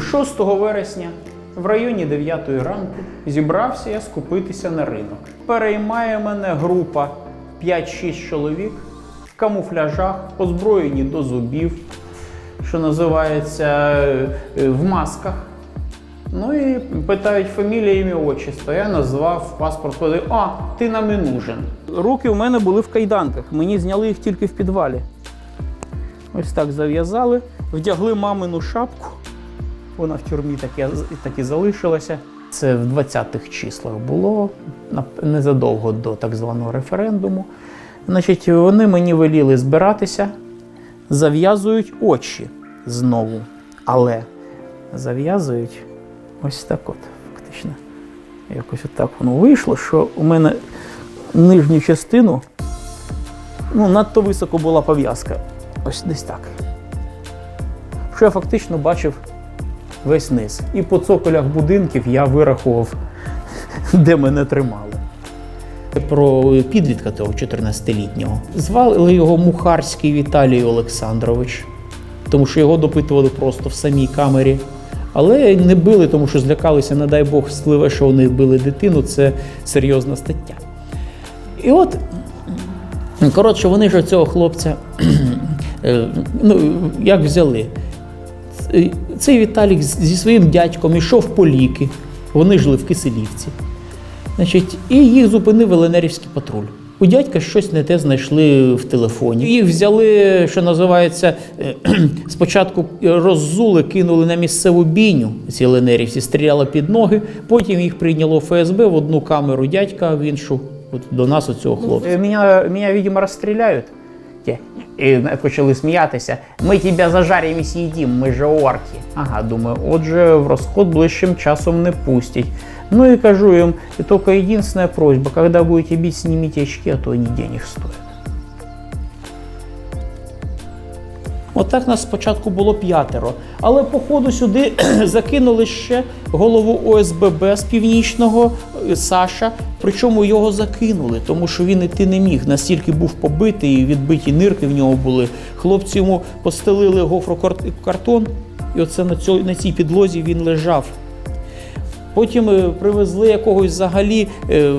6 вересня в районі 9 ранку зібрався я скупитися на ринок. Переймає мене група 5-6 чоловік в камуфляжах, озброєні до зубів, що називається е, в масках. Ну і питають фамілія, ім'я, отчество. Я назвав паспорт, коли а, ти нам не нужен. Руки у мене були в кайданках. Мені зняли їх тільки в підвалі. Ось так зав'язали, вдягли мамину шапку. Вона в тюрмі так і, так і залишилася. Це в 20-х числах було незадовго до так званого референдуму. Значить, вони мені веліли збиратися, зав'язують очі знову. Але зав'язують ось так от, фактично. Якось отак воно вийшло, що у мене нижню частину ну, надто високо була пов'язка. Ось десь так. Що я фактично бачив весь низ. І по цоколях будинків я вирахував, де мене тримали. Про підлітка того 14-літнього. Звали його Мухарський Віталій Олександрович, тому що його допитували просто в самій камері. Але не били, тому що злякалися, не дай Бог, спливе, що вони били дитину, це серйозна стаття. І от, коротше, вони ж цього хлопця е, ну, як взяли. Цей Віталік зі своїм дядьком йшов по ліки. Вони жили в Киселівці. Значить, і їх зупинив Еленерівський патруль. У дядька щось не те знайшли в телефоні. Їх взяли, що називається, е, спочатку роззули, кинули на місцеву бійню. Ці ленерівці стріляли під ноги. Потім їх прийняло ФСБ в одну камеру дядька, в іншу от до нас оцього хлопця. Мене, мене видимо, розстріляють. Ті. І почали сміятися. Ми тебе зажаримо і з'їдім, ми же орки. Ага, думаю, отже, в розход ближчим часом не пустять. Ну и кажу им, и только единственная просьба, когда будете бить, снимите очки, а то они денег стоят. Отак нас спочатку було п'ятеро. Але по ходу сюди закинули ще голову ОСББ з північного е, Саша. Причому його закинули, тому що він іти не міг. Настільки був побитий, відбиті нирки в нього були. Хлопці йому постелили гофрокартон, і оце на, цьо, на цій підлозі він лежав. Потім е, привезли якогось взагалі е,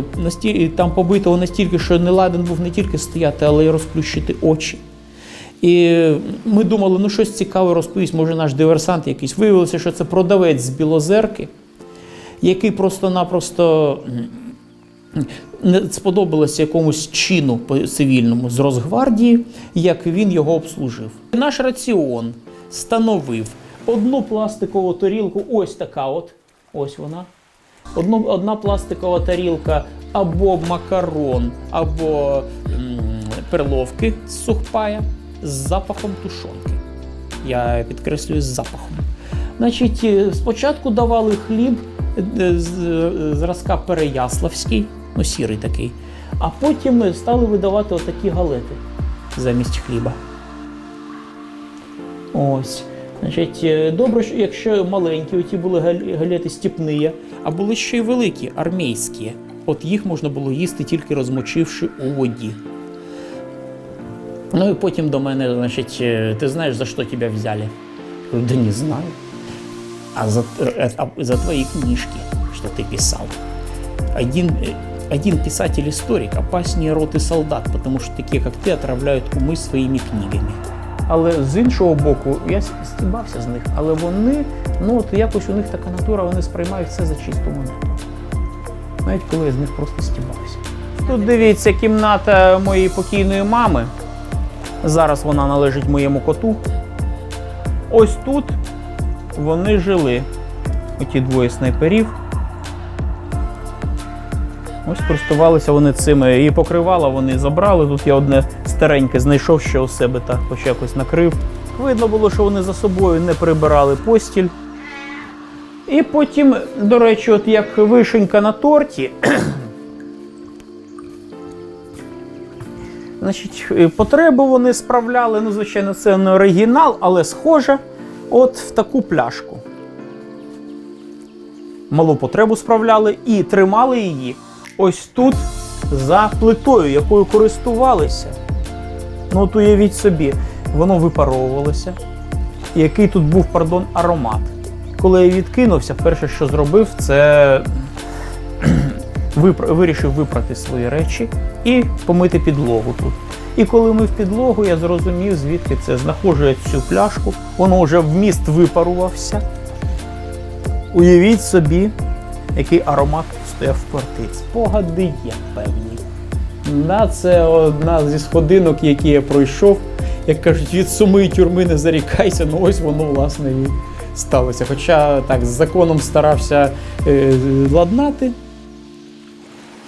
там побитого настільки, що не ладен був не тільки стояти, але й розплющити очі. І ми думали, ну щось цікаве розповість, може наш диверсант якийсь. Виявилося, що це продавець з Білозерки, який просто-напросто не сподобалося якомусь чину цивільному з Росгвардії, як він його обслужив. Наш раціон становив одну пластикову тарілку, ось така от, ось вона. Одну, одна пластикова тарілка або макарон, або м, перловки з сухпая з запахом тушонки. Я підкреслюю з запахом. Значить, е, спочатку давали хліб е, е, зразка Переяславський, ну сірий такий, а потім стали видавати отакі галети замість хліба. Ось. Значить, добре, що якщо маленькі, оті були галети степні, а були ще й великі, армійські. От їх можна було їсти тільки розмочивши у воді. Ну і потім до мене, значить, е, ти знаєш, за що тебе взяли? Я говорю, да не знаю. А за, э, а за твои книжки, что ты писал. Один, э, один писатель-историк опаснее роты солдат, потому что такие, как ты, отравляют умы своїми книгами. Але з іншого боку, я стібався з них, але вони, ну от якось у них така натура, вони сприймають все за чисту монету. Навіть коли я з них просто стібався. Тут дивіться, кімната моєї покійної мами. Зараз вона належить моєму коту. Ось тут вони жили. Оті двоє снайперів. Ось користувалися вони цими. І покривала вони забрали. Тут я одне стареньке знайшов ще у себе так, хоч якось накрив. Видно було, що вони за собою не прибирали постіль. І потім, до речі, от як вишенька на торті, Значить, е, потребу вони справляли, ну, звичайно, це не оригінал, але схоже, от в таку пляшку. Малу потребу справляли і тримали її ось тут за плитою, якою користувалися. Ну, от уявіть собі, воно випаровувалося. Який тут був, пардон, аромат. коли я відкинувся, перше, що зробив, це вирішив випрати свої речі і помити підлогу тут. І коли мив підлогу, я зрозумів, звідки це. Знаходжу я цю пляшку, воно вже вміст випарувався. Уявіть собі, який аромат стояв в квартирі. Спогади є певні. На це одна зі сходинок, які я пройшов. Як кажуть, від суми і тюрми не зарікайся, ну ось воно власне і сталося. Хоча так, з законом старався е, ладнати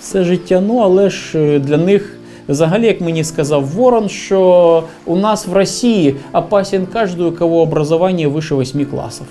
все життя, ну але ж е, для них. Взагалі, як мені сказав Ворон, що у нас в Росії опасен кожен, у кого образування вище 8 классов.